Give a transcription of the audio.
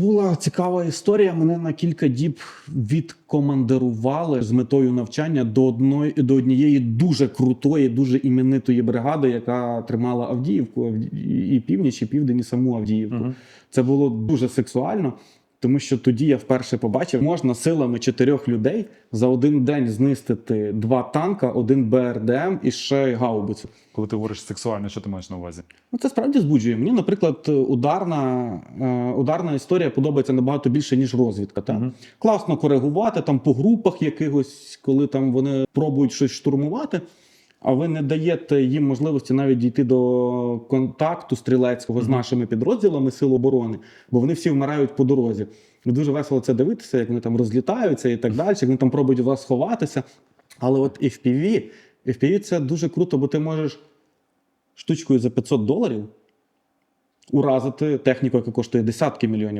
була цікава історія. Мене на кілька діб відкомандирували з метою навчання до одної до однієї дуже крутої, дуже іменитої бригади, яка тримала Авдіївку Авді- і північ, і південь, і саму Авдіївку. Угу. Це було дуже сексуально. Тому що тоді я вперше побачив, можна силами чотирьох людей за один день знистити два танка, один БРДМ і ще гаубицю. Коли ти говориш сексуально, що ти маєш на увазі? Ну, це справді збуджує. Мені, наприклад, ударна, е, ударна історія подобається набагато більше, ніж розвідка. Та? Мгм. Класно коригувати там по групах якихось, коли там вони пробують щось штурмувати, а ви не даєте їм можливості навіть дійти до контакту стрілецького з нашими підрозділами Сил оборони, бо вони всі вмирають по дорозі. Дуже весело це дивитися, як вони там розлітаються і так далі, як вони там пробують у вас сховатися. Але от FPV, FPV це дуже круто, бо ти можеш штучкою за 500 доларів уразити техніку, яка коштує десятки мільйонів